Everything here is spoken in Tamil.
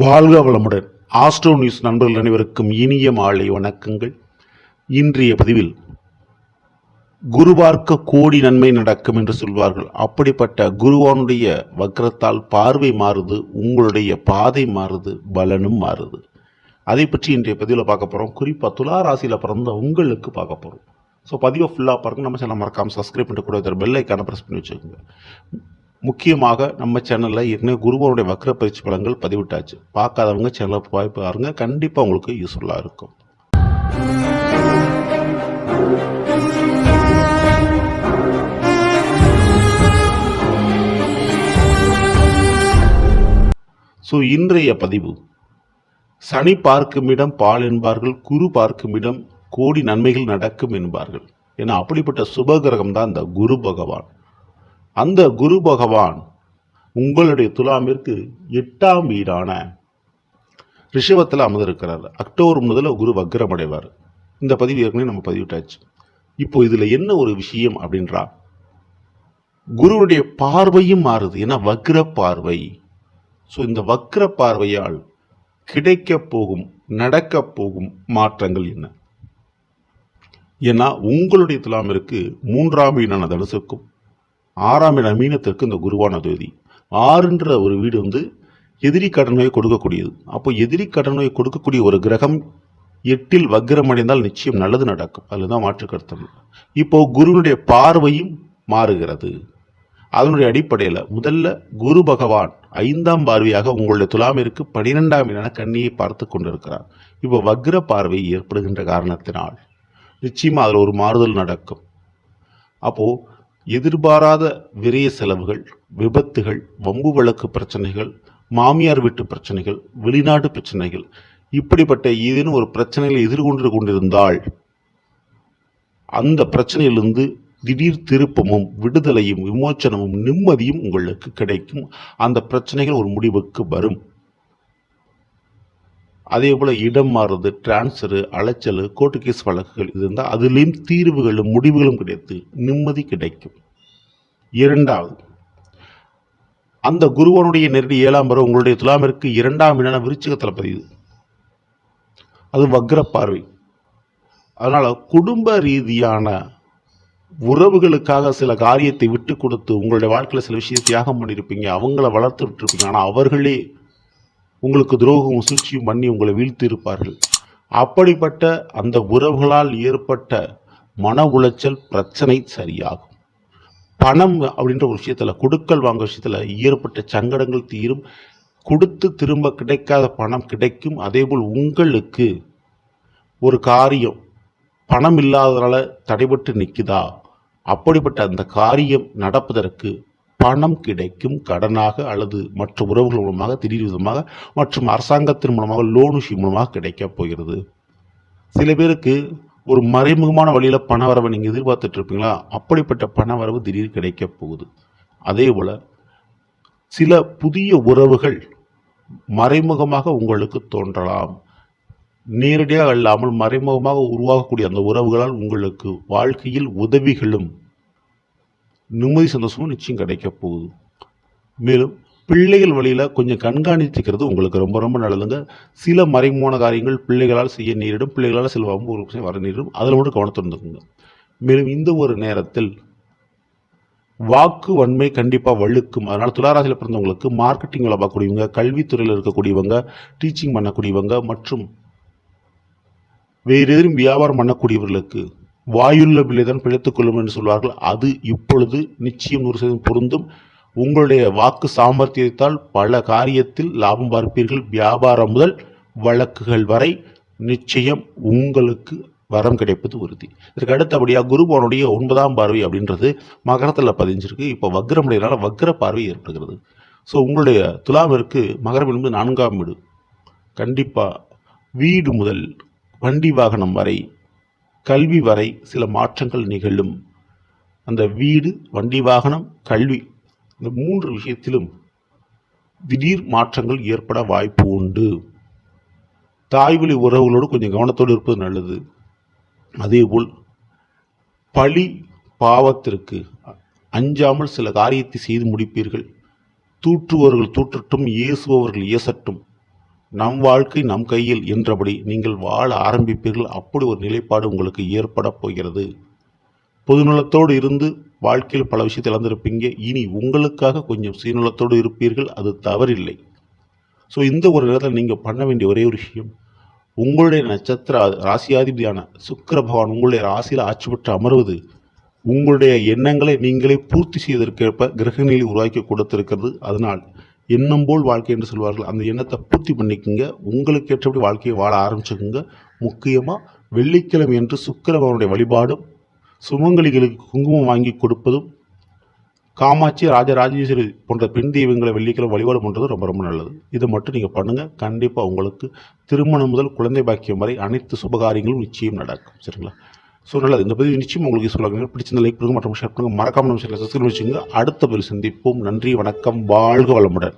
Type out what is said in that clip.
வாழ்க வளமுடன். ஆஸ்ட்ரோ நியூஸ் நண்பர்கள் அனைவருக்கும் இனிய மாலை வணக்கங்கள். இன்றைய பதிவில் குரு பார்க்க கோடி நன்மை நடக்கும் என்று சொல்வார்கள். அப்படிப்பட்ட குருவானுடைய வக்கரத்தால் பார்வை மாறுது உங்களுடைய பாதை மாறுது பலனும் மாறுது. அதை பற்றி இன்றைய பதிவில் பார்க்க போகிறோம் குறிப்பாக துலா ராசியில் பிறந்த உங்களுக்கு பார்க்க போகிறோம் ஸோ பதிவை ஃபுல்லாக பாருங்கள் நம்ம சேனல் மறக்காமல் சப்ஸ்கிரைப் பண்ணிட்டு கூட பெல் ஐக்கான ப்ரெஸ் பண்ணி வச்சுக்கோங்க. முக்கியமாக நம்ம சேனலில் ஏற்கனவே குருவனுடைய வக்ர பயிற்சி பலன்கள் பதிவிட்டாச்சு. பார்க்காதவங்க சேனலை போய் பாருங்க. கண்டிப்பாக உங்களுக்கு யூஸ்ஃபுல்லாக இருக்கும். ஸோ இன்றைய பதிவு. சனி பார்க்கும் இடம் பால் என்பார்கள் குரு பார்க்கும் இடம் கோடி நன்மைகள் நடக்கும் என்பார்கள். ஏன்னா அப்படிப்பட்ட சுபகிரகம் தான் இந்த குரு பகவான். அந்த குரு பகவான் உங்களுடைய துலாமிற்கு எட்டாம் வீடான ரிஷபத்தில் அமர்ந்திருக்கிறார். அக்டோபர் முதல்ல குரு வக்ரம் அடைவார் இந்த பதிவு ஏற்கனவே நம்ம பதிவிட்டாச்சு. இப்போ இதில் என்ன ஒரு விஷயம் அப்படின்றா குருவுடைய பார்வையும் மாறுது. ஏன்னா வக்ர பார்வை ஸோ இந்த வக்ர பார்வையால் கிடைக்கப் போகும் நடக்கப் போகும் மாற்றங்கள் என்ன? ஏன்னா உங்களுடைய துலாமிற்கு மூன்றாம் வீடான தனுசுக்கும் ஆறாம் இட மீனத்திற்கு இந்த குருவான தேதி. ஆறுன்ற ஒரு வீடு வந்து எதிரி கடனோயை நோயை கொடுக்கக்கூடியது. அப்போ எதிரி கடன் கொடுக்கக்கூடிய ஒரு கிரகம் எட்டில் வக்கிரமடைந்தால் அடைந்தால் நிச்சயம் நல்லது நடக்கும். அதில் தான் மாற்று கருத்தம். இப்போ குருவினுடைய பார்வையும் மாறுகிறது. அதனுடைய அடிப்படையில் முதல்ல குரு பகவான் ஐந்தாம் பார்வையாக உங்களுடைய துலாமிற்கு பனிரெண்டாம் இடம் கண்ணியை பார்த்து கொண்டிருக்கிறார். இப்போ வக்ர பார்வை ஏற்படுகின்ற காரணத்தினால் நிச்சயமாக அதில் ஒரு மாறுதல் நடக்கும். அப்போது எதிர்பாராத விரைய செலவுகள் விபத்துகள் வம்பு வழக்கு பிரச்சனைகள் மாமியார் வீட்டு பிரச்சனைகள் வெளிநாட்டு பிரச்சனைகள் இப்படிப்பட்ட ஏதேனும் ஒரு பிரச்சனைகளை எதிர்கொண்டு கொண்டிருந்தால் அந்த பிரச்சனையிலிருந்து திடீர் திருப்பமும் விடுதலையும் விமோச்சனமும் நிம்மதியும் உங்களுக்கு கிடைக்கும். அந்த பிரச்சனைகள் ஒரு முடிவுக்கு வரும். அதே போல இடம் மாறுறது டிரான்ஸ்ஃபரு அலைச்சல் கோர்ட்டு கேஸ் வழக்குகள் இருந்தால் அதுலேயும் தீர்வுகளும் முடிவுகளும் கிடைத்து நிம்மதி கிடைக்கும். இரண்டாவது. அந்த குருவனுடைய நேரடி ஏழாம் பருவம் உங்களுடைய துலாமிற்கு இரண்டாம் இடம் விருச்சிகத்தில் பதியுது. அது வக்ர பார்வை அதனால் குடும்ப ரீதியான உறவுகளுக்காக சில காரியத்தை விட்டு கொடுத்து உங்களுடைய வாழ்க்கையில் சில விஷயத்தை தியாகம் பண்ணியிருப்பீங்க அவங்கள வளர்த்து விட்டுருப்பீங்க. ஆனால் அவர்களே உங்களுக்கு துரோகமும் சூழ்ச்சியும் பண்ணி உங்களை வீழ்த்தி இருப்பார்கள் அப்படிப்பட்ட அந்த உறவுகளால் ஏற்பட்ட மன உளைச்சல் பிரச்சனை சரியாகும். பணம் அப்படின்ற ஒரு விஷயத்தில் கொடுக்கல் வாங்க விஷயத்தில் ஏற்பட்ட சங்கடங்கள் தீரும். கொடுத்து திரும்ப கிடைக்காத பணம் கிடைக்கும். அதேபோல் உங்களுக்கு ஒரு காரியம் பணம் இல்லாததால தடைபட்டு நிற்குதா அப்படிப்பட்ட அந்த காரியம் நடப்பதற்கு பணம் கிடைக்கும் கடனாக அல்லது மற்ற உறவுகள் மூலமாக திடீர் விதமாக மற்றும் அரசாங்கத்தின் மூலமாக லோன் விஷயம் மூலமாக கிடைக்கப் போகிறது. சில பேருக்கு ஒரு மறைமுகமான வழியில் பண வரவை நீங்கள் எதிர்பார்த்துட்டு இருப்பீங்களா அப்படிப்பட்ட பண வரவு திடீர் கிடைக்கப் போகுது. அதே போல் சில புதிய உறவுகள் மறைமுகமாக உங்களுக்கு தோன்றலாம். நேரடியாக அல்லாமல் மறைமுகமாக உருவாகக்கூடிய அந்த உறவுகளால் உங்களுக்கு வாழ்க்கையில் உதவிகளும் நிம்மதி சந்தோஷமும் நிச்சயம் கிடைக்க போகுது. மேலும் பிள்ளைகள் வழியில் கொஞ்சம் கண்காணித்துக்கிறது உங்களுக்கு ரொம்ப ரொம்ப நல்லதுங்க. சில மறைமுகமான காரியங்கள் பிள்ளைகளால் செய்ய நேரிடும். பிள்ளைகளால் சில வம்பு ஒரு வர நேரிடும். அதில் மட்டும் கவனத்தை இருந்துக்குங்க மேலும் இந்த ஒரு நேரத்தில் வாக்கு வன்மை கண்டிப்பாக வழுக்கும் அதனால் துளாராசியில் பிறந்தவங்களுக்கு மார்க்கெட்டிங் வேலை பார்க்கக்கூடியவங்க கல்வித்துறையில் இருக்கக்கூடியவங்க டீச்சிங் பண்ணக்கூடியவங்க மற்றும் வேறு எதிரும் வியாபாரம் பண்ணக்கூடியவர்களுக்கு வாயுள்ள பிள்ளைதான் பிழைத்துக் கொள்ளும் என்று சொல்வார்கள். அது இப்பொழுது நிச்சயம் நூறு சதவீதம் பொருந்தும். உங்களுடைய வாக்கு சாமர்த்தியத்தால் பல காரியத்தில் லாபம் பார்ப்பீர்கள். வியாபாரம் முதல் வழக்குகள் வரை நிச்சயம் உங்களுக்கு வரம் கிடைப்பது உறுதி. இதற்கு அடுத்தபடியாக குருபவனுடைய ஒன்பதாம் பார்வை அப்படின்றது மகரத்தில் பதிஞ்சிருக்கு. இப்போ வக்ரமுடையனால வக்ர பார்வை ஏற்படுகிறது. ஸோ உங்களுடைய துலாமிற்கு மகரம் என்பது நான்காம் வீடு. கண்டிப்பாக வீடு முதல் வண்டி வாகனம் வரை கல்வி வரை சில மாற்றங்கள் நிகழும். அந்த வீடு வண்டி வாகனம் கல்வி இந்த மூன்று விஷயத்திலும் திடீர் மாற்றங்கள் ஏற்பட வாய்ப்பு உண்டு. தாய்வழி உறவுகளோடு கொஞ்சம் கவனத்தோடு இருப்பது நல்லது. அதேபோல் பழி பாவத்திற்கு அஞ்சாமல் சில காரியத்தை செய்து முடிப்பீர்கள். தூற்றுவர்கள் தூற்றட்டும் இயேசுபவர்கள் இயசட்டும். நம் வாழ்க்கை நம் கையில் என்றபடி நீங்கள் வாழ ஆரம்பிப்பீர்கள். அப்படி ஒரு நிலைப்பாடு உங்களுக்கு ஏற்பட போகிறது. பொதுநலத்தோடு இருந்து வாழ்க்கையில் பல விஷயத்தை இழந்திருப்பீங்க. இனி உங்களுக்காக கொஞ்சம் சீநலத்தோடு இருப்பீர்கள். அது தவறில்லை. ஸோ இந்த ஒரு நேரத்தில் நீங்கள் பண்ண வேண்டிய ஒரே ஒரு விஷயம் உங்களுடைய நட்சத்திர ராசியாதிபதியான சுக்கர பகவான் உங்களுடைய ராசியில் ஆட்சி பெற்று அமர்வது உங்களுடைய எண்ணங்களை நீங்களே பூர்த்தி செய்வதற்கேற்ப கிரகநிலை உருவாக்கி கொடுத்திருக்கிறது. அதனால் எண்ணம் போல் வாழ்க்கை என்று சொல்வார்கள். அந்த எண்ணத்தை பூர்த்தி பண்ணிக்கோங்க. உங்களுக்கு ஏற்றபடி வாழ்க்கையை வாழ ஆரம்பிச்சுக்கோங்க. முக்கியமாக வெள்ளிக்கிழமை என்று சுக்கர பகவானுடைய வழிபாடும் சுமங்கலிகளுக்கு குங்குமம் வாங்கி கொடுப்பதும் காமாட்சி ராஜராஜேஸ்வரி போன்ற பெண் தெய்வங்களை வெள்ளிக்கிழமை வழிபாடு பண்ணுறது ரொம்ப ரொம்ப நல்லது. இதை மட்டும் நீங்கள் பண்ணுங்கள் கண்டிப்பாக உங்களுக்கு திருமணம் முதல் குழந்தை பாக்கியம் வரை அனைத்து சுபகாரியங்களும் நிச்சயம் நடக்கும். சரிங்களா? ஸோ நல்லது. இந்த பதிவு நிச்சயம் உங்களுக்கு சொல்லுவாங்க பிடிச்சிருந்த லைக் பண்ணுங்கள் மற்றும் ஷேர் பண்ணுங்கள் மறக்காமல் நம்ம சப்ஸ்கிரைப் வச்சுங்க அடுத்த பதிவு சந்திப்போம். நன்றி வணக்கம். வாழ்க வளமுடன்.